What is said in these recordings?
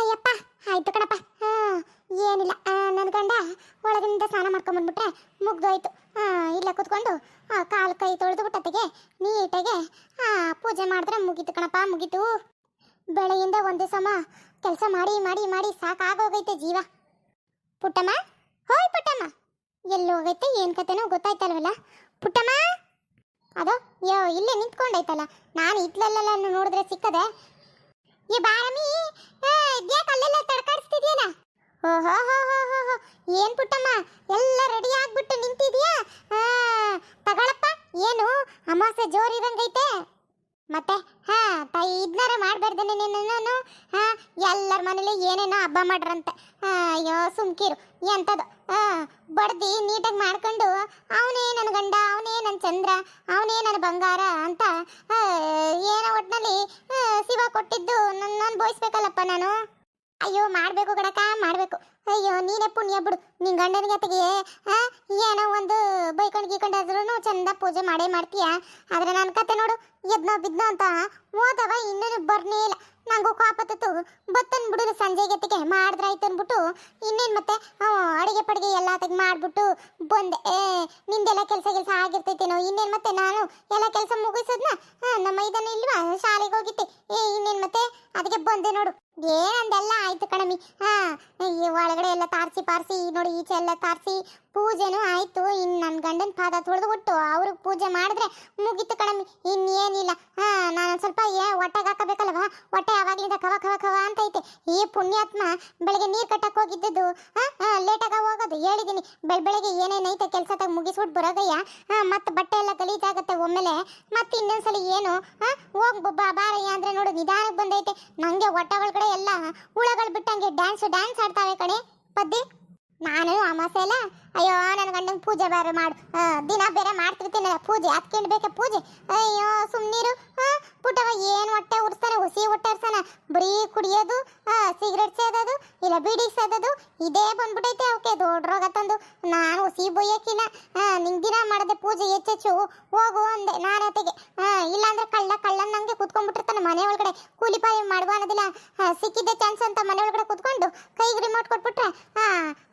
ಅಯ್ಯಪ್ಪ ಆಯ್ತು ಕಣಪ್ಪ. ಹಾಂ, ಏನಿಲ್ಲ. ನನ್ನ ಗಂಡ ಒಳಗಿಂದ ಸ್ನಾನ ಮಾಡ್ಕೊಂಬಂದ್ಬಿಟ್ರೆ ಮುಗ್ದೋಯ್ತು. ಹಾಂ ಇಲ್ಲ ಕೂತ್ಕೊಂಡು ಕಾಲು ಕೈ ತೊಳೆದು ಬಿಟ್ಟತ್ತಿಗೆ ನೀಟಾಗೆ ಹಾಂ ಪೂಜೆ ಮಾಡಿದ್ರೆ ಮುಗೀತು ಕಣಪ್ಪ, ಮುಗೀತು. ಬೆಳೆಯಿಂದ ಒಂದು ಸಮ ಕೆಲಸ ಮಾಡಿ ಮಾಡಿ ಮಾಡಿ ಸಾಕಾಗೋಗೈತೆ ಜೀವ. ಪುಟ್ಟಮ್ಮ? ಹೋಯ್ ಪುಟ್ಟಮ್ಮ. ಎಲ್ಲಿ ಹೋಗೈತೆ, ಏನು ಕತೆನೋ ಗೊತ್ತಾಯ್ತಲ್ವಲ್ಲ? ಪುಟ್ಟಮ್ಮ? ಅದೋ, ಯೋ, ಇಲ್ಲೇ ನಿಂತ್ಕೊಂಡೈತಲ್ಲ ನಾನು ಇತ್ಲಲ್ಲೆಲ್ಲ ನೋಡಿದ್ರೆ ಸಿಕ್ಕದೆ. ಏ, ಬಾರಮಿ. ಇದ್ಯಾಕೆ ಅಲ್ಲೆಲ್ಲ ತಡ್ಕಾಡಿಸ್ತಿದ್ಯಲ್ಲ ಓಹೋ ಏನ್ ಪುಟ್ಟಮ್ಮ? ಎಲ್ಲ ರೆಡಿ ಆಗ್ಬಿಟ್ಟು ನಿಂತಿದ್ಯಾ? ತಗೊಳಪ್ಪ. ಏನು? ಅಮಾಸೆ ಜೋರ್ ಇರಂಗೈತೆ. ಮತ್ತೆ? ಹಾ, ತಾಯಿ ಇದ್ನಾರ ಮಾಡ್ಬಾರ್ದೇನೆ ನಿನ್ನನ್ನು? ಹಾ, ಎಲ್ಲರ ಮನೇಲಿ ಏನೇನೋ ಹಬ್ಬ ಮಾಡ್ರಂತೆ. ಅಯ್ಯೋ, ಸುಮ್ಕಿರು. ಎಂತದು. ಹಾ ಬಡ್ದಿ ನೀಟಾಗಿ ಮಾಡ್ಕೊಂಡು ಅವನೇ ನನ್ನ ಗಂಡ ಅವನೇ ನನ್ನ ಚಂದ್ರ ಅವನೇ ನನ್ನ ಬಂಗಾರ ಅಂತ ಏನೋ ಒಟ್ಟಿನಲ್ಲಿ ಶಿವ ಕೊಟ್ಟಿದ್ದು ನನ್ನ ಬೋಯಿಸ್ಬೇಕಲ್ಲಪ್ಪ ನಾನು. ಅಯ್ಯೋ ಮಾಡಬೇಕು ಗಡಕ ಮಾಡಬೇಕು. ಅಯ್ಯೋ ನೀನೇ ಪುಣ್ಯ ಬಿಡು. ನಿನ್ನ ಗಂಡನ ಜೊತೆಗೆ ಆ, ಏನೋ ಒಂದು ಬೈಕೊಂಡು ಗೀಕೊಂಡಾದ್ರೂ ಚಂದ ಪೂಜೆ ಮಾಡೇ ಮಾಡ್ತೀಯ? ಆದ್ರೆ ನನ್ನ ಕತೆ ನೋಡು ಎದ್ನೋ ಬಿದ್ನೋ ಅಂತ ಓದವ ಇನ್ನೂ ಬರ್ನೇ ಇಲ್ಲ. ನಂಗೂ ಕಾಪತ್ತು ಬತ್ತನ್ ಬಿಡು ಸಂಜೆ ಗತ್ತಿಗೆ ಮಾಡಿದ್ರಾಯ್ತು ಅಂದ್ಬಿಟ್ಟು, ಇನ್ನೇನ್ ಮತ್ತೆ ಅಡಿಗೆ ಪಡಿಗೆ ಎಲ್ಲ ತೆಗೆ ಮಾಡ್ಬಿಟ್ಟು ಬಂದೆ. ಏ, ನಿಂದೆಲ್ಲ ಕೆಲಸ ಕೆಲಸ ಆಗಿರ್ತೈತೇನೋ, ಇನ್ನೇನ್ ಮತ್ತೆ ನಾನು ಎಲ್ಲ ಕೆಲಸ ಮುಗಿಸೋದ್ನ ನಮ್ಮ ಇದನ್ನ ಇಲ್ವಾ, ಶಾಲೆಗೆ ಹೋಗಿದ್ದೆ. ಏ, ಇನ್ನೇನ್ ಮತ್ತೆ, ಅದಕ್ಕೆ ಬಂದೆ ನೋಡು. ಏನಂದೆಲ್ಲ ಆಯ್ತು ಕಣಮಿ ಹಾ, ಈ ಒಳಗಡೆ ಎಲ್ಲ ತಾರ್ಸಿ ಪಾರ್ಸಿ ನೋಡಿ ಈಚೆ ಎಲ್ಲ ತಾರ್ಸಿ ಪೂಜೆನೂ ಆಯ್ತು. ಇನ್ ನನ್ನ ಗಂಡನ ಪಾದ ತೊಳೆದ್ಬಿಟ್ಟು ಅವ್ರಿಗೆ ಪೂಜೆ ಮಾಡಿದ್ರೆ ಮುಗೀತು ಕಣಮಿ ಇನ್ನೇನಿಲ್ಲ. ಹಾ ನಾನು ಸ್ವಲ್ಪ ಏ, ಹೊಟ್ಟೆಗೆ ಹಾಕಬೇಕಲ್ವಾ? ಹೊಟ್ಟೆ ಆವಾಗ್ಲಿಂದ ಕವ ಕವ ಕವ ಅಂತ ಐತೆ. ಈ ಪುಣ್ಯಾತ್ಮ ಬೆಳಗ್ಗೆ ನೀರು ಕಟ್ಟಕ್ಕೆ ಹೋಗಿದ್ದದ್ದು, ಹಾ ಲೇಟಾಗ ಹೋಗೋದು. ಹೇಳಿದ್ದೀನಿ ಬೆಳ, ಬೆಳಗ್ಗೆ ಏನೇನೈತೆ ಕೆಲಸ ತಗ ಮುಗಿಸ್ಬಿಟ್ಟು ಬರೋದಯ್ಯ ಹಾ, ಮತ್ತೆ ಬಟ್ಟೆ ಎಲ್ಲ ಗಲೀಜಾಗತ್ತೆ ಒಮ್ಮೆಲೆ. ಮತ್ತೆ ಇನ್ನೊಂದ್ಸಲ ಏನು, ಹಾ, ಹೋಗ್ ಬಾರಯ್ಯ ಅಂದ್ರೆ ನೋಡು ನಿಧಾನಕ್ಕೆ ಬಂದೈತೆ. ನಂಗೆ ಹೊಟ್ಟೆ ಒಳಗಡೆ ಎಲ್ಲ ಹುಳಗಳು ಬಿಟ್ಟಂಗೆ ಡ್ಯಾನ್ಸ್ ಡ್ಯಾನ್ಸ್ ಆಡ್ತಾವೆ ಕಣೆ. ಪದ್ದಿ, ನಾನು ಅಮಾಸೆ ಅಲ್ಲ. ಅಯ್ಯೋ, ನನ್ನ ಗಂಡನ ಪೂಜೆ ಬೇರೆ ಮಾಡು. ದಿನ ಬೇರೆ ಮಾಡ್ತಿರ್ತೀನಿ ಪೂಜೆ. ಅದಕ್ಕೆ ಬೇಕೆ ಪೂಜೆ? ಅಯ್ಯೋ, ಸುಮ್ನೀರು. ಪುಟ್ಟವ ಏನು ಹೊಟ್ಟೆ ಉಡ್ಸ್ತಾನೆ ಹುಸಿ ಹೊಟ್ಟೆ ಉಡ್ಸ್ತಾನೆ ಬರೀ ಕುಡಿಯೋದು ಸಿಗರೆಟ್ ಸೇದೋದು, ಇಲ್ಲ ಬೀಡಿ ಸೇದೋದು. ಇದೇ ಬಂದ್ಬಿಟ್ಟೈತೆ ಅವಕ್ಕೆ ದೊಡ್ಡ ರೋಗ ತಂದು. ನಾನು ಹುಸಿ ಬೊಯ್ಯಕ್ಕಿಲ್ಲ ನಿಂಗೆ ದಿನ ಮಾಡದೆ ಪೂಜೆ ಹೆಚ್ಚೆಚ್ಚು. ಹೋಗು ಅಂದೆ ನಾನತೆಗೆ ಇಲ್ಲಾಂದ್ರೆ ಕಳ್ಳ ಕಳ್ಳನ್ ನಂಗೆ ಕುತ್ಕೊಂಡ್ಬಿಟ್ಟಿರ್ತಾನೆ ಮನೆ ಒಳಗಡೆ. ಕೂಲಿ ಪಾಲಿ ಮಾಡುವ ಅನ್ನೋದಿಲ್ಲ. ಆ, ಸಿಕ್ಕಿದ್ದೆ ಚಾನ್ಸ್ ಅಂತ ಮನೆ ಒಳಗಡೆ ಕುತ್ಕೊಂಡು ಕೈಗೆ ರಿಮೋಟ್ ಕೊಟ್ಬಿಟ್ರೆ ಹಾ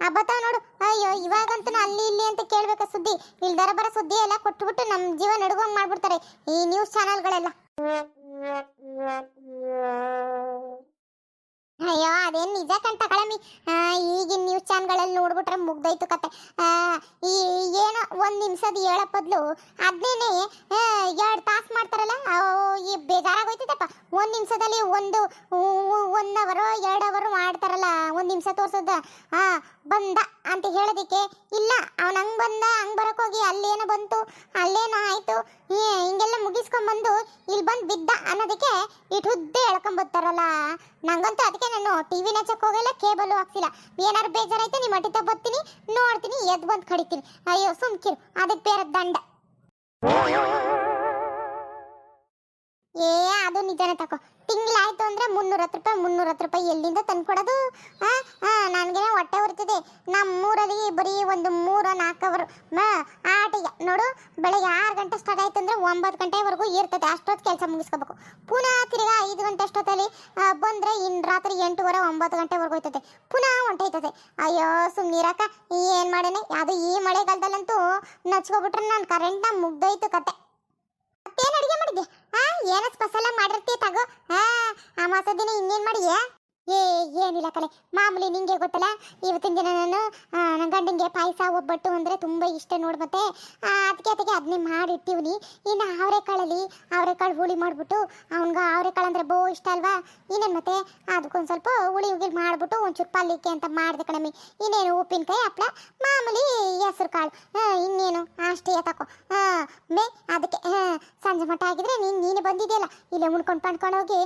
ಬತ್ತಾವ ನೋಡು ಅಯ್ಯೋ ಇವಾಗಂತೂ ಅಲ್ಲಿ ಇಲ್ಲಿ ಅಂತ ಕೇಳ್ಬೇಕ ಸುದ್ದಿ. ಇಲ್ದರ ಬರ ಸುದ್ದಿ ಎಲ್ಲ ಕೊಟ್ಬಿಟ್ಟು ನಮ್ಮ ಜೀವ ನಡುವಂಗೆ ಮಾಡ್ಬಿಡ್ತಾರೆ ಈ ನ್ಯೂಸ್ ಚಾನೆಲ್ಗಳೆಲ್ಲ ಅಯ್ಯೋ ಅದೇನ್ ನಿಜ ಕಣ್ ಕಳಮಿ. ಆ, ಈಗಿನ ನ್ಯೂಸ್ ಚಾನಲ್ಗಳಲ್ಲಿ ನೋಡ್ಬಿಟ್ರೆ ಮುಗ್ದೋಯ್ತು ಕತೆ. ಆ, ಈ ಏನೋ ಒಂದು ನಿಮಿಷದ ಹೇಳೋ ಬದಲು ಅದನ್ನೇ ಎರಡು ತಾಸು ಮಾಡ್ತಾರಲ್ಲ ಈ ಬೇಜಾರಾಗೋಯ್ತದಪ್ಪ. ಒಂದು ನಿಮಿಷದಲ್ಲಿ ಒಂದು ಒನ್ ಅವರು, ಎರಡು ಅವರು ಮಾಡ್ತಾರಲ್ಲ, ಒಂದು ನಿಮಿಷ ತೋರಿಸೋದ. ಹಾಂ ಬಂದ ಅಂತ ಹೇಳೋದಿಕ್ಕೆ ಇಲ್ಲ, ಅವನು ಹಂಗ್ ಬಂದ, ಹಂಗ್ ಬರೋಕ್ಕೋಗಿ ಅಲ್ಲೇನೋ ಬಂತು, ಅಲ್ಲೇನೋ ಆಯಿತು ಹಿಂಗೆಲ್ಲ ಮುಗಿಸ್ಕೊಂಡ್ಬಂದು ಇಲ್ಲಿ ಬಂದು ಬಿದ್ದ ಅನ್ನೋದಕ್ಕೆ ಇಟ್ಟು ಹುದ್ದೆ ಎಳ್ಕೊಂಬರ್ತಾರಲ್ಲ ನಂಗಂತೂ ಅದಕ್ಕೆ ನಾನು ಟಿವಿ ನಚ್ಚಕ್ ಹೋಗಲ್ಲ, ಕೇಬಲ್ ಹಾಕ್ಸಿಲ್ಲ. ಏನಾರು ಬೇಜಾರೈತೆ ನಿಮ್ಮ ಅಟ್ಟಿತ ಬರ್ತೀನಿ ನೋಡ್ತೀನಿ ಎದ್ದು ಬಂದು ಕಡಿತೀನಿ. ಅಯ್ಯೋ ಸುಮ್ಕಿರು ಅದಕ್ಕೆ ಬೇರೆ ದಂಡ ಏ, ಅದು ನಿಜನೇ ತಕೋ. ತಿಂಗಳಾಯ್ತು ಅಂದ್ರೆ ಮುನ್ನೂರತ್ತು ರೂಪಾಯಿ ಮುನ್ನೂರತ್ತು ರೂಪಾಯಿ ಎಲ್ಲಿಂದ ತಂದ್ಕೊಡೋದು ನನಗೆ ಹೊಟ್ಟೆ ಉರ್ತಿದೆ. ನಮ್ಮೂರಲ್ಲಿ ಬರೀ ಒಂದು ಮೂರು, ನಾಲ್ಕು ಅವರು. ಆಟಿಗೆ. ನೋಡು, ಬೆಳಗ್ಗೆ ಆರು ಗಂಟೆ ಸ್ಟಾರ್ಟ್ ಆಯ್ತು ಅಂದ್ರೆ ಒಂಬತ್ತು ಗಂಟೆವರೆಗೂ ಇರ್ತದೆ. ಅಷ್ಟೊತ್ತು ಕೆಲಸ ಮುಗಿಸ್ಕೋಬೇಕು. ಪುನಃ ತಿರ್ಗಾ ಐದು ಗಂಟೆ ಅಷ್ಟೊತ್ತಲ್ಲಿ ಬಂದ್ರೆ ಇನ್ ರಾತ್ರಿ ಎಂಟೂವರೆ, ಒಂಬತ್ತು ಗಂಟೆವರೆಗೂ ಹೋಯ್ತದೆ ಪುನಃ ಇರ್ತತೆ ಅಯ್ಯೋ, ಸುಮ್ನಿರಕ್ಕ. ಏನು ಮಾಡೇನೆ? ಅದು ಈ ಮಳೆಗಾಲದಲ್ಲಂತೂ ನಚ್ಕೊಬಿಟ್ರೆ ನಾನು ಕರೆಂಟ್ನ ಮುಗ್ದೋಯ್ತು ಕತೆ ಮತ್ತೇನು ಅಡುಗೆ ಮಾಡಿದ್ಯಾ ಆ ಏನೋ ಸ್ಪೆಷಲ್ ಆಗಿ ಮಾಡಿರ್ತೀಯ ತಗೋ. ಆ ಮಾಸದಿನ ದಿನ ಇನ್ನೇನು ಮಾಡಿಯಾ? ಏ, ಏನಿಲ್ಲ ಕಲೆ ಮಾಮೂಲಿ ನಿಂಗೆ ಗೊತ್ತಲ್ಲ, ಇವತ್ತಿನ ದಿನ ನಾನು ನನ್ನ ಗಂಡಂಗೆ ಪಾಯಸ, ಒಬ್ಬಟ್ಟು ಅಂದರೆ ತುಂಬ ಇಷ್ಟ ನೋಡು ಮತ್ತೆ. ಅದಕ್ಕೆ ಅದಕ್ಕೆ ಅದನ್ನೇ ಮಾಡಿಟ್ಟಿವ್ನಿ. ಇನ್ನು ಅವರೆಕಾಳಲ್ಲಿ, ಅವರೆಕಾಳು ಹುಳಿ ಮಾಡಿಬಿಟ್ಟು, ಅವ್ನಿಗೆ ಅವರೆಕಾಳು ಅಂದರೆ ಬೋ ಇಷ್ಟ ಅಲ್ವಾ? ಇನ್ನೇನು ಮತ್ತೆ? ಅದಕ್ಕೊಂದು ಸ್ವಲ್ಪ ಹುಳಿ ಹುಗಿಲ್ ಮಾಡಿಬಿಟ್ಟು ಒಂಚೂರು ಪಲ್ಯಕ್ಕೆ ಅಂತ ಮಾಡಿದೆ ಕಣಮಿ ಇನ್ನೇನು ಉಪ್ಪಿನಕಾಯಿ, ಹಪ್ಳ, ಮಾಮೂಲಿ ಹೆಸರು ಕಾಳು ಇನ್ನೇನು? ಅಷ್ಟೇ ತಕೋ. ಹಾಂ ಮೇ ಅದಕ್ಕೆ ಹಾಂ ಸಂಜೆ ಮಟ್ಟ ಆಗಿದ್ರೆ ನೀನು ನೀನು ಬಂದಿದೆಯಲ್ಲ, ಇಲ್ಲೇ ಉಣ್ಕೊಂಡು ಪಣ್ಕೊಂಡು ಹೋಗಿ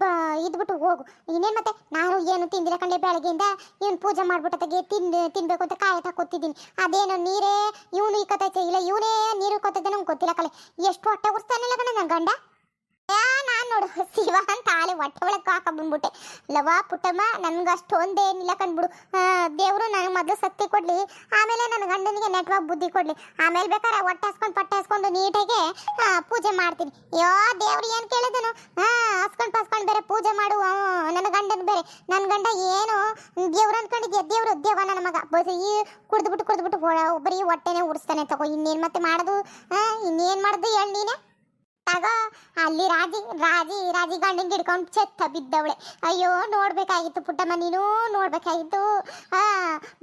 ಬ, ಇದ್ಬಿಟ್ಟು ಹೋಗು. ಇನ್ನೇನು ಮತ್ತೆ? ನಾನು ಏನು ತಿಂದಿಲ್ಲ ಕಂಡೆ ಬೆಳಗ್ಗೆಯಿಂದ. ಇವನು ಪೂಜೆ ಮಾಡ್ಬಿಟ್ಟತೆಗೆ ತಿಂದು ತಿನ್ಬೇಕು ಅಂತ ಕಾಯತ ಕೂತಿದ್ದೀನಿ. ಅದೇನು ನೀರೇ, ಇವನು ಇಕ್ಕತೈತೆ ಇಲ್ಲ, ಇವನೇ ನೀರು ಕೊತ್ತೈತೆ ನಂಗೆ ಗೊತ್ತಿಲ್ಲ ಕಲೆ ಎಷ್ಟು ಹೊಟ್ಟೆ ಉರ್ಸ್ತಾನಿಲ್ಲ ಕಣ ನನ್ನ ಗಂಡ? ನೋಡು, ಶಿವ ಅಂತ ಆಲೆ ಹೊಟ್ಟೆ ಒಳಕ್ಕೆ ಹಾಕ ಬಂದ್ಬಿಟ್ಟೆ. ಲವ ಪುಟ್ಟಮ್ಮ, ನನ್ಗೆ ಅಷ್ಟೊಂದೇನಿಲ್ಲ ಕಂಡ್ಬಿಡು. ದೇವರು ನನಗೆ ಮೊದಲು ಶಕ್ತಿ ಕೊಡ್ಲಿ, ಆಮೇಲೆ ನನ್ನ ಗಂಡನಿಗೆ ನೆಟ್ವರ್ಕ್ ಬುದ್ಧಿ ಕೊಡ್ಲಿ. ಆಮೇಲೆ ಬೇಕಾದ್ರೆ ಹೊಟ್ಟೆ ಹಸ್ಕೊಂಡು ಪಟ್ಟೆ ಹಸ್ಕೊಂಡು ನೀಟಾಗಿ ಪೂಜೆ ಮಾಡ್ತೀನಿ. ಯೋ, ದೇವ್ರು ಏನು ಕೇಳಿದನು? ಹಸ್ಕೊಂಡು ಪಸ್ಕೊಂಡು ಬೇರೆ ಪೂಜೆ ಮಾಡು. ನನ್ನ ಗಂಡನ ಬೇರೆ. ನನ್ನ ಗಂಡ ಏನು? ದೇವ್ರು ಅನ್ಕೊಂಡಿದ್ಯಾ? ದೇವ್ರು ದೇವ ನನ್ನ ಮಗ. ಬರೀ ಕುಡ್ದ್ಬಿಟ್ಟು ಕುಡ್ದ್ಬಿಟ್ಟು ಬಿಟ್ಟು ಬರೀ ಹೊಟ್ಟೆನೆ ಉಡಿಸ್ತಾನೆ ತಗೋ. ಇನ್ನೇನು ಮತ್ತೆ ಮಾಡೋದು? ಇನ್ನೇನ್ ಮಾಡೋದು ಹೇಳಿ ನೀನೆ? ತಗೋ ಅಲ್ಲಿ ರಾಜಿ ರಾಜಿ ರಾಜಿ ಗಂಡಂಗೆ ಹಿಡ್ಕೊಂಡು ಚೆತ್ತ ಬಿದ್ದವಳೆ. ಅಯ್ಯೋ, ನೋಡ್ಬೇಕಾಗಿತ್ತು ಪುಟ್ಟಮ್ಮ, ನೀನು ನೋಡ್ಬೇಕಾಗಿತ್ತು. ಆ,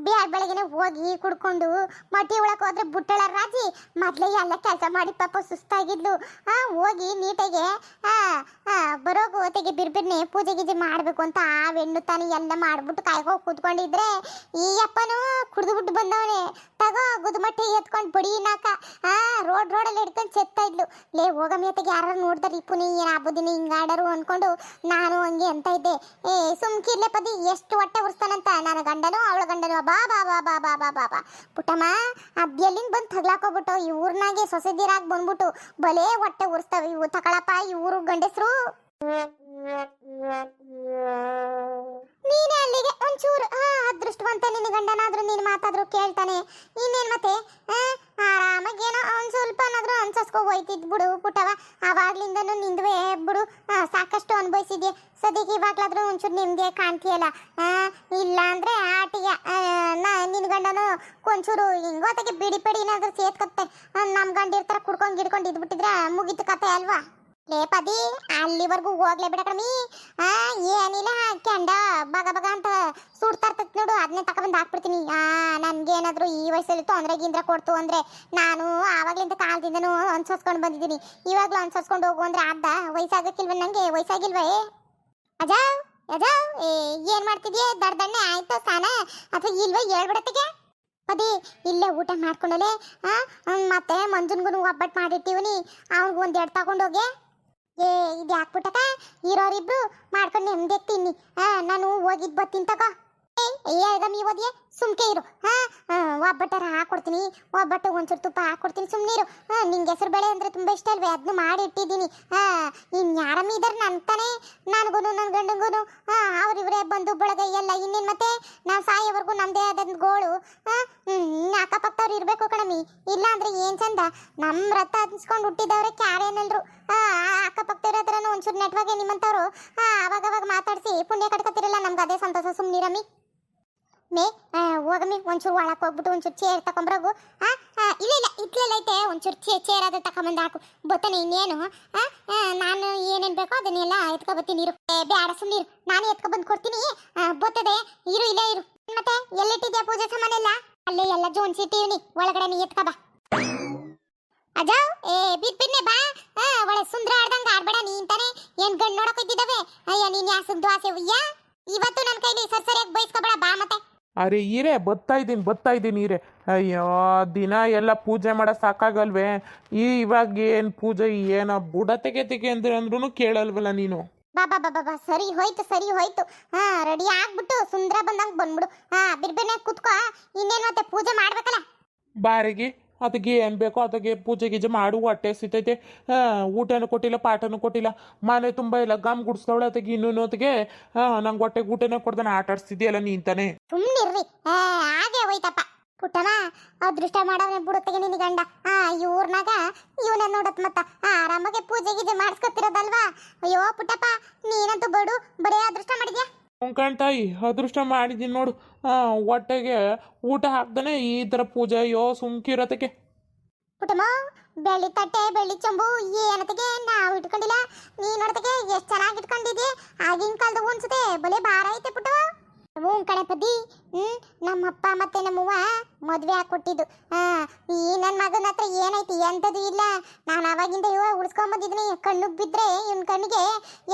ಬ್ಯಾಡ್ ಬೆಳಗ್ಗೆನೆ ಹೋಗಿ ಕುಡ್ಕೊಂಡು ಮಟ್ಟಿ ಒಳಕ್ಕೆ ಹೋದ್ರೆ ಬುಟ್ಟಳ ರಾಜಿ ಮೊದ್ಲೇ ಎಲ್ಲ ಕೆಲಸ ಮಾಡಿ ಪಾಪ ಸುಸ್ತಾಗಿದ್ಲು. ಆ, ಹೋಗಿ ನೀಟಾಗೆ ಬರೋ ಹೊತ್ತಿಗೆ ಬಿರ್ಬಿರ್ನೆ ಪೂಜೆ ಗೀಜೆ ಮಾಡಬೇಕು ಅಂತ ಆ ಹೆಣ್ಣು ತಾನು ಎಲ್ಲ ಮಾಡ್ಬಿಟ್ಟು ಕಾಯ್ಕೋ ಕೂತ್ಕೊಂಡಿದ್ರೆ ಈ ಅಪ್ಪನು ಕುಡಿದ್ಬಿಟ್ಟು ಬಂದವನೆ. ತಗೋ ಗುದ್ಮಟ್ಟೆ ಎತ್ಕೊಂಡು ಬಡಿನಾಕ ಆ, ರೋಡ್ ರೋಡಲ್ಲಿ ಹಿಡ್ಕೊಂಡು ಚೆತ್ತಾ ಇದ್ಲು. ಲೇ ಹೋಗಮ್ಮಿ ಹೊತ್ತಿಗೆ ಯಾರು ನೋಡ್ದಾರೆ ಪುನಿ, ಏನು ಆಬೋದಿನಿ ಹಿಂಗಾಡರು ಅನ್ಕೊಂಡು ನಾನು ಹಂಗೆ ಅಂತ ಇದ್ದೆ. ಏ ಸುಮ್ಕಿರ್ಲೆ ಪದಿ, ಎಷ್ಟು ಹೊಟ್ಟೆ ಉರ್ಸ್ತಾನಂತ? ನನ್ನ ಗಂಡನು ಅವಳ ಗಂಡನು, ಬಾ ಬಾ ಬಾ ಬಾ ಬಾ ಬಾ ಬಾ ಬಾ. ಪುಟ್ಟಮ್ಮ ಅಬ್ಬಿಯಲ್ಲಿಂದ ಬಂದು ತಗ್ಲಾಕೋಬಿಟ್ಟು ಈ ಊರ್ನಾಗೆ ಸೊಸೆದಿರಾಗಿ ಬಂದ್ಬಿಟ್ಟು ಬಲೇ ಹೊಟ್ಟೆ ಉರ್ಸ್ತಾವೆ ಇವು. ತಕೊಳಪ್ಪ, ಈ ಊರು ಗಂಡಸ್ರು. ನೀನೇ ಅಲ್ಲಿಗೆ ಒಂಚೂರು ಆ ಅದೃಷ್ಟವಂತ ನಿನ್ನ ಗಂಡನಾದ್ರೂ ನೀನು ಮಾತಾದ್ರೂ ಕೇಳ್ತಾನೆ. ಇನ್ನೇನ್ ಮತ್ತೆ? ಆರಾಮಾಗಿ ಏನೋ ಸ್ವಲ್ಪ ಸ್ವಲ್ಪನಾದ್ರೂ ಅನ್ಸಸ್ಕೊ ಹೋಯ್ತಿದ್ ಬಿಡು ಪುಟವ ಆವಾಗ್ಲಿಂದನೂ ನಿಂದುವೆ ಬಿಡು. ಸಾಕಷ್ಟು ಅನುಭವಿಸಿದ್ಯೆ. ಸದ್ಯಕ್ಕೆ ಇವಾಗ್ಲಾದ್ರೂ ಒಂಚೂರು ನಿಮ್ಗೆ ಕಾಣ್ತೀಯಲ್ಲ? ಇಲ್ಲ ಅಂದ್ರೆ ಆಟಿಗೆ ಆ, ನಾ ನಿನ್ ಗಂಡನು ಒಂಚೂರು ಹಿಂಗೋತಗೆ ಬಿಡಿ ಪಡಿ ಏನಾದ್ರೂ ಸೇತ್ಕತ್ತೆ ನಮ್ ಗಂಡ ಇರ್ತಾರ ಕುಡ್ಕೊಂಡ್ ಗಿಡ್ಕೊಂಡ್ ಇದ್ಬಿಟ್ಟಿದ್ರೆ ಮುಗೀತು ಕತೆ ಅಲ್ವಾ? ಲೇ ಪದಿ, ಅಲ್ಲಿವರೆಗೂ ಹೋಗ್ಲೇ ಬಿಡ ಕಣಮಿ. ಆ, ಏನಿಲ್ಲ, ಕೆಂಡ ಬಗ ಬಗ ಅಂತ ಸುಡ್ತಾ ಇರ್ತೈತ್ ನೋಡು ಅದನ್ನೇ ತಗೊಬಂದು ಹಾಕ್ಬಿಡ್ತೀನಿ. ಆ, ನನ್ಗೇನಾದ್ರೂ ಈ ವಯಸ್ಸಲ್ಲಿ ತೊಂದ್ರೆ ಗಿಂದ್ರೆ ಕೊಡ್ತು ಅಂದ್ರೆ ನಾನು ಆವಾಗ್ಲಿಂದ ಕಾಲದಿಂದನೂ ಅನ್ಸರ್ಸ್ಕೊಂಡು ಬಂದಿದ್ದೀನಿ. ಇವಾಗ್ಲೂ ಅನ್ಸರ್ಸ್ಕೊಂಡು ಹೋಗು ಅಂದ್ರೆ ಅರ್ಧ ವಯಸ್ಸಾಗಕ್ಕಿಲ್ವ ನಂಗೆ? ವಯಸ್ಸಾಗಿಲ್ವೇ? ಅಜಾ ಅಜಾ ಏನ್ ಮಾಡ್ತಿದ್ಯೆ? ದಡ್ದಣ್ಣೆ ಆಯ್ತು, ಸ್ನಾನ? ಅಥವಾ ಇಲ್ವೇ? ಹೇಳ್ಬಿಡತ್ತಿಗೆ ಪದಿ, ಇಲ್ಲೇ ಊಟ ಮಾಡ್ಕೊಂಡಲೆ. ಮತ್ತೆ ಮಂಜುನ್ಗುನು ಒಬ್ಬಟ್ಟು ಮಾಡಿಟ್ಟಿವ್ನಿ. ಅವ್ನಿಗೆ ಒಂದೆರಡು ತಗೊಂಡೋಗೆ. ಏ, ಇದು ಹಾಕ್ಬಿಟ್ಟಕ ಇರೋರಿಬ್ರು ಮಾಡ್ಕೊಂಡು ನೆಮ್ಮದಿ ತಿನ್ನಿ. ಹಾ ನಾನು ಹೋಗಿದ್ ಬತ್ತೀನಿ ತಗೋ. ಏಗಮ್ಮಿ ಓದಿಯೇ ಸುಮ್ಕೆ ಇರು. ಹಾ ಒಬ್ಬಟ್ಟರ ಹಾಕೊಡ್ತೀನಿ ಒಬ್ಬಟ್ಟು ಒಂಚೂರು ತುಪ್ಪ ಹಾಕೊಡ್ತೀನಿ ಸುಮ್ಮನಿರು ಹಾ ನಿಂಗೆ ಹೆಸರು ಬೇಳೆ ಅಂದ್ರೆ ತುಂಬಾ ಇಷ್ಟ ಅಲ್ವೇ? ಅದನ್ನ ಮಾಡಿ ಇಟ್ಟಿದ್ದೀನಿ. ಹಾ ಇನ್ ಯಾರಮ್ಮ ಇದಾರೆ ನಂತಾನೆ ನನಗೂ ನನ್ನ ಗಂಡಂಗೂನು. ಹಾ ಅವ್ರಿವ್ರೇ ಬಂದು ಬಳಗ ಎಲ್ಲ ಇನ್ನೇನ್ ಮತ್ತೆ? ನಾನು ಸಾಯೋವರೆಗೂ ನಮ್ಮದೇ ಆದ ಗೋಳು. ಹ್ಮ್ ಅಕ್ಕಪಕ್ಕದವ್ರು ಇರಬೇಕು ಕಣಮಿ ಇಲ್ಲ ಅಂದ್ರೆ ಏನ್ ಚಂದ? ನಮ್ ರಥ ಹಂಚ್ಕೊಂಡು ಹುಟ್ಟಿದವ್ರೆ ಕ್ಯಾರೇನಲ್ರು ಅಕ್ಕಪಕ್ಕದವ್ರ ಹತ್ರನೂ ಒಂಚೂರು ನೆಟ್ವಾಗೆ ನಿಮ್ಮಂತವ್ರು ಹಾ ಅವಾಗ ಅವಾಗ ಮಾತಾಡ್ಸಿ, ಪುಣ್ಯ ಕಟ್ಕೊತಿರಲ್ಲ ನಮ್ಗೆ ಅದೇ ಸಂತೋಷ ಸುಮ್ನಿರಮ್ಮಿ ಮೇ ಹೋಗಮ್ಮಿ, ಒಂಚೂರು ಒಳಕ್ಕೆ ಹೋಗ್ಬಿಟ್ಟು ಒಂಚೂರು ಚೇರ್ ತಕೊಂಬ್ರಗು ಇಲ್ಲ ಇಲ್ಲ ಇತ್ಲೆಲ್ಲ ಐತೆ ಒಂಚೂರು ಚೇ ಚೇರ್ ಅದು ತಕೊಂಬಂದು ಹಾಕು. ಬತ್ತಾನೆ ಇನ್ನೇನು? ನಾನು ಏನೇನು ಬೇಕೋ ಅದನ್ನೆಲ್ಲ ಎತ್ಕೊಬತ್ತೀನಿ, ಇರು. ಸುಮ್ಮ ನೀರು ನಾನು ಎತ್ಕೊಬಂದು ಕೊಡ್ತೀನಿ. ಬತ್ತದೆ, ಇರು, ಇಲ್ಲೇ ಇರು. ಮತ್ತೆ, ಎಲ್ಲಿಟ್ಟಿದ್ಯಾ ಪೂಜೆ ಸಾಮಾನೆಲ್ಲ? ಅಲ್ಲೇ ಎಲ್ಲ ಜೋನ್ ಜೋನ್ಸಿಟ್ಟಿವ್ನಿ ಒಳಗಡೆ ನೀ ಎತ್ಕಬಾ ಅಜಾವ್ ಏ ಬಿದ್ ಬಿದ್ನೆ ಬಾ. ಆ, ಒಳ್ಳೆ ಸುಂದರ ಆಡ್ದಂಗ ಆಡ್ಬೇಡ ನೀ ಅಂತಾನೆ. ಏನ್ ಗಂಡ್ ನೋಡಕ್ ಹೋಯ್ತಿದ್ದಾವೆ? ಅಯ್ಯ ನೀನ್ ಯಾ ಸುದ್ದು ಆಸೆ? ಉಯ್ಯ ಇವತ್ತು ನನ್ನ ಕೈಲಿ ಸರ್ಸರಿಯಾಗಿ ಸರಿಯಾಗಿ ಬೈಸ್ಕೊಬೇಡ ಬಾ ಮತ್ತೆ. ಅರೆ ಇರೆ ಬತ್ತಾ ಇದ್ದೀನಿ ಬತ್ತಾ ಇದ್ದೀನಿ ಇರೆ. ಅಯ್ಯೋ ದಿನ ಎಲ್ಲ ಪೂಜೆ ಮಾಡೋ ಸಾಕಾಗಲ್ವೇ? ಈ ಇವಾಗ ಏನು ಪೂಜೆ ಏನೋ ಬುಡ ತೆಗೆ ತೆಗೆ ಅಂದ್ರೆ ಅಂದ್ರೂ ಕೇಳಲ್ವಲ್ಲ ನೀನು? ಬಾ ಬಾ ಬಾ ಸರಿ ಹೋಯ್ತು ಸರಿ ಹೋಯ್ತು. ಹಾ ರೆಡಿ ಆಗ್ಬಿಟ್ಟು ಸುಂದರ ಬಂದಂಗ್ ಬಂದ್ಬಿಡು. ಹಾ ಬಿರ್ಬಿರ್ನೆ ಕುತ್ಕೋ. ಇನ್ನೇನ್ ಮತ್ತೆ ಪೂಜೆ ಮಾಡ್ಬೇಕಲ್ಲ? ಬಾರಿಗೆ ಅದಕ್ಕೆ ಏನು ಬೇಕೋ ಅದಕ್ಕೆ ಪೂಜೆ ಗೀಜೆ ಮಾಡು ಹೊಟ್ಟೆ ಸಿತೈತೆ ಊಟನೂ ಕೊಟ್ಟಿಲ್ಲ ಪಾಠನೂ ಕೊಟ್ಟಿಲ್ಲ. ಮನೆ ತುಂಬ ಇಲ್ಲ ಗಮ್ ಗುಡಿಸ್ದವಳೆ ಅದಕ್ಕೆ ಇನ್ನೂ ಅದಕ್ಕೆ ನಂಗೆ ಹೊಟ್ಟೆಗೆ ಊಟನೇ ಕೊಡ್ದಾನೆ ಆಟ ಆಡಿಸ್ತಿದ್ಯಲ್ಲ ನೀಂತಾನೆ ಸುಮ್ನಿರ್ರಿ. ಸುಮ್ಮನಿರ್ರಿ ಹಾಗೆ ಹೋಯ್ತಪ್ಪ. ಪುಟ್ಟನ ಅದೃಷ್ಟ ಮಾಡವ್ನೆ ಬಿಡುತ್ತೆ ನಿನ್ನ ಗಂಡ. ಆ ಇವ್ರನಾಗ ಇವನ ನೋಡತ್ ಮತ್ತ. ಆ, ಆರಾಮಾಗೆ ಪೂಜೆ ಗೀಜೆ ಮಾಡಿಸ್ಕೊತಿರೋದಲ್ವಾ? ಅಯ್ಯೋ ಪುಟ್ಟಪ್ಪ ನೀನಂತೂ ಬಡು ಬರೇ ಅದೃಷ್ಟ ಮಾಡಿದ್ಯಾ? ತಾಯಿ ಅದೃಷ್ಟ ಮಾಡಿದ್ದೀನಿ ನೋಡು. ಹೊಟ್ಟೆಗೆ ಊಟ ಹಾಕ್ದಾನೆ ಈ ಥರ ಪೂಜೆ ಅಯ್ಯೋ ಸುಮ್ಕಿರತಕ್ಕೆ ಪುಟ್ಟಮ್ಮ ಬೆಳ್ಳಿ ತಟ್ಟೆ ಬೆಳ್ಳಿ ಚಂಬು ಏನತ್ತಿಗೆ ನಾವು ಇಟ್ಕೊಂಡಿಲ್ಲ? ನೀ ನೋಡತಗೆ ಎಷ್ಟು ಚೆನ್ನಾಗಿ ಇಟ್ಕೊಂಡಿದ್ದೆ? ಆಗಿನ ಕಾಲದ ಅನ್ಸುತ್ತೆ ಬಲೆ ಭಾರ ಐತೆ ಪುಟ್ಟಮ್ಮ. ಹ್ಞೂ ಕಣೆ ಪದಿ ಹ್ಮ್? ನಮ್ಮಪ್ಪ ಮತ್ತೆ ನಮ್ಮವ್ವ ಮದ್ವೆ ಹಾಕೊಟ್ಟಿದ್ದು. ಈ ನನ್ನ ಮಗನ ಹತ್ರ ಏನೈತಿ ಎಂಥದ್ದು ಇಲ್ಲ. ನಾನು ಅವಾಗಿಂದ ಇವ ಉಳಿಸ್ಕೊಂಬಂದಿದ್ದೀನಿ ಕಣ್ಣಿಗೆ ಬಿದ್ರೆ ಇವನ್ ಕಣ್ಣಿಗೆ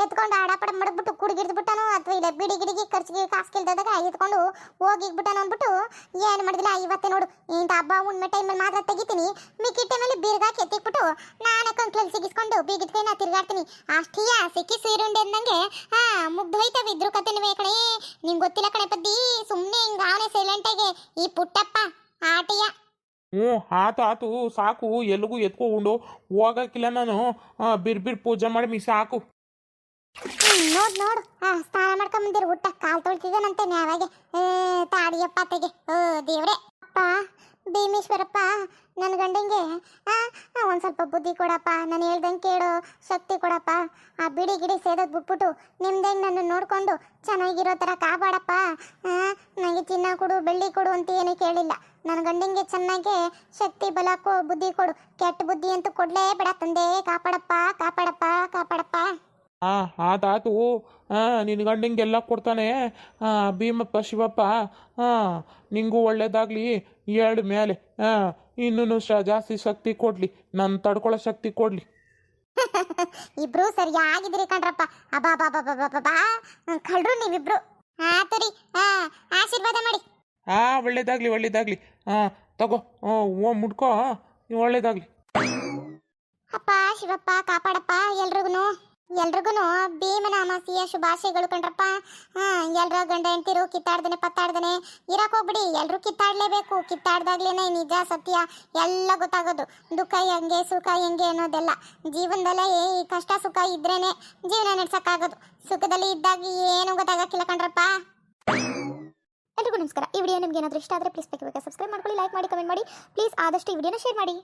ಎತ್ಕೊಂಡು ಆಡಾಪಡ ಮಡಗ್ಬಿಟ್ಟು ಕುಡಿಗಿಡ್ದ್ಬಿಟ್ಟನು ಅಥವಾ ಇಲ್ಲ ಬಿಡಿ ಗಿಡಿಗೆ ಖರ್ಚಿಗೆ ಕಾಸು ಕೇಳ್ದಾಗ ಎತ್ಕೊಂಡು ಹೋಗಿಗ್ಬಿಟ್ಟನು ಅಂದ್ಬಿಟ್ಟು ಏನು ಮಾಡಿದಿಲ್ಲ ಇವತ್ತೇ ನೋಡು, ಇಂಥ ಹಬ್ಬ ಹುಣ್ಣಿಮೆ ಟೈಮಲ್ಲಿ ಮಾತ್ರ ತೆಗಿತೀನಿ. ಮಿಕ್ಕಿ ಟೈಮಲ್ಲಿ ಬಿರ್ಗಾಕಿ ಎತ್ತಿಕ್ಬಿಟ್ಟು ನಾನೇ ಕಂಕ್ಳಲ್ಲಿ ಸಿಗಿಸ್ಕೊಂಡು ಬೀಗಿದ್ಕೈನ ತಿರ್ಗಾಡ್ತೀನಿ. ಅಷ್ಟಿಯ ಸಿಕ್ಕಿ ಸೀರುಂಡೆ ಅಂದಂಗೆ, ಹಾ, ಮುಗ್ದು ಹೋಯ್ತವೆ ಇದ್ರು ಕತೆನವೇ ಕಣೆ. ನಿಂಗೆ ಗೊತ್ತಿಲ್ಲ ಕಣೆ ಪದ್ದಿ ಸುಮ್ಮನೆ ಹಿಂಗೆ ಅವನೇ ಸೈಲೆಂಟಾಗಿ ಈ ಪುಟ್ಟಪ್ಪ. ಆಟಿಯ ಹ್ಞೂ ಆತು ಆತು ಸಾಕು ಎಲ್ಲಿಗೂ ಎತ್ಕೊಂಡು ಹೋಗಕ್ಕಿಲ್ಲ ನಾನು. ಬಿರ್ ಬಿರ್ ಪೂಜೆ ಮಾಡಿ ಮೀ ಸಾಕು ನೋಡ್ ನೋಡ್. ಸ್ನಾನ ಮಾಡ್ಕೊಂಡ್ ಬಂದಿರ. ಊಟ ಕಾಲ್ ತೊಳ್ತಿದ್ದಾನಂತೆ ನ್ಯಾವಾಗೆ ತಾಡಿಯಪ್ಪ ತೆಗೆ. ಓ ದೇವ್ರೆ. ಅಪ್ಪ ಭೀಮೇಶ್ವರಪ್ಪ ನನ್ನ ಗಂಡಂಗೆ. ಆ, ಸ್ವಲ್ಪ ಬುದ್ಧಿ ಕೊಡಪ್ಪ. ನಾನು ಹೇಳ್ದಂಗೆ ಕೇಳೋ ಶಕ್ತಿ ಕೊಡಪ್ಪ. ಆ ಬಿಡಿ ಗಿಡಿ ಸೇದೋದು ಬಿಟ್ಬಿಟ್ಟು ನಿಮ್ದಂಗೆ ನನ್ನ ನೋಡ್ಕೊಂಡು ಚೆನ್ನಾಗಿರೋ ಥರ ಕಾಪಾಡಪ್ಪ. ನನಗೆ ಚಿನ್ನ ಕೊಡು ಬೆಳ್ಳಿ ಕೊಡು ಅಂತ ಏನೂ ಕೇಳಿಲ್ಲ. ನನ್ನ ಗಂಡಂಗೆ ಚೆನ್ನಾಗಿ ಶಕ್ತಿ ಬಲ ಕೊ ಬುದ್ಧಿ ಕೊಡು. ಕೆಟ್ಟ ಬುದ್ಧಿ ಅಂತೂ ಕೊಡ್ಲೇ ಬೇಡ ತಂದೆ. ಕಾಪಾಡಪ್ಪ ಕಾಪಾಡಪ್ಪ ಕಾಪಾಡಪ್ಪ. ಆ ಆದಾತು ಹಾಂ ನಿನ್ನ ಗಂಡಂಗೆಲ್ಲ ಕೊಡ್ತಾನೆ. ಆ, ಭೀಮಪ್ಪ ಶಿವಪ್ಪ ಹಾಂ ನಿಂಗೂ ಒಳ್ಳೇದಾಗಲಿ. ಎರಡು ಮೇಲೆ. ಹಾಂ ಇನ್ನೂ ಶ ಜಾಸ್ತಿ ಶಕ್ತಿ ಕೊಡಲಿ. ನನ್ನ ತಡ್ಕೊಳ್ಳೋ ಶಕ್ತಿ ಕೊಡಲಿ. ಇಬ್ರು ಸರಿಯಾಗಿದ್ರಿ ಕಣ್ರಪ್ಪ. ಅಬಾ ಬಾ ಬಾ ಬಾ ಬಾ ಕಳ್ರು ನೀವಿಬ್ರು. ಆತು ರೀ ಆಶೀರ್ವಾದ ಮಾಡಿ. ಹಾ ಒಳ್ಳೇದಾಗ್ಲಿ ಒಳ್ಳೇದಾಗಲಿ. ಹಾಂ, ತಗೋ. ಓ ಮುಡ್ಕೋ ಒಳ್ಳೇದಾಗಲಿ. ಅಪ್ಪ, ಶಿವಪ್ಪ, ಕಾಪಾಡಪ್ಪ ಎಲ್ರಿಗೂ ಎಲ್ರಿಗೂ ಭೀಮನ ಅಮಾಸಿಯ ಶುಭಾಶಯಗಳು ಕಂಡ್ರಪ್ಪ. ಹಾ, ಎಲ್ರ ಗಂಡ ಹೆಂಡತಿರು ಕಿತ್ತಾಡ್ದನೆ, ಪತ್ತಾಡ್ದನೆ, ಇರಕ್ ಹೋಗ್ಬಿಡಿ. ಎಲ್ರು ಕಿತ್ತಾಡ್ಲೇಬೇಕು. ಕಿತ್ತಾಡ್ದಾಗ್ಲೇನೆ ನಿಜ, ಸತ್ಯ, ಎಲ್ಲ ಗೊತ್ತಾಗೋದು. ದುಃಖ ಹೆಂಗೆ, ಸುಖ ಹೆಂಗೆ ಅನ್ನೋದೆಲ್ಲ. ಜೀವನದಲ್ಲೇ ಈ ಕಷ್ಟ, ಸುಖ ಇದ್ರೇನೆ ಜೀವನ ನಡೆಸಕ್ಕಾಗೋದು. ಸುಖದಲ್ಲಿ ಇದ್ದಾಗ ಏನು ಗೊತ್ತಾಗಕ್ಕಿಲ್ಲ ಕಣ್ರಪ್ಪ ಎಲ್ರಿಗೂ ನಮಸ್ಕಾರ. ಈ ವಿಡಿಯೋ ನಿಮ್ಗೆ ಏನಾದರೂ ಇಷ್ಟ ಆದರೆ ಪ್ಲೀಸ್ ಬೇಕು ಸಬ್ಸ್ಕ್ರೈಬ್ ಮಾಡ್ಕೊಳ್ಳಿ ಲೈಕ್ ಮಾಡಿ ಕಮೆಂಟ್ ಮಾಡಿ. ಪ್ಲೀಸ್ ಆದಷ್ಟು ಈ ವಿಡಿಯೋನ ಶೇರ್ ಮಾಡಿ.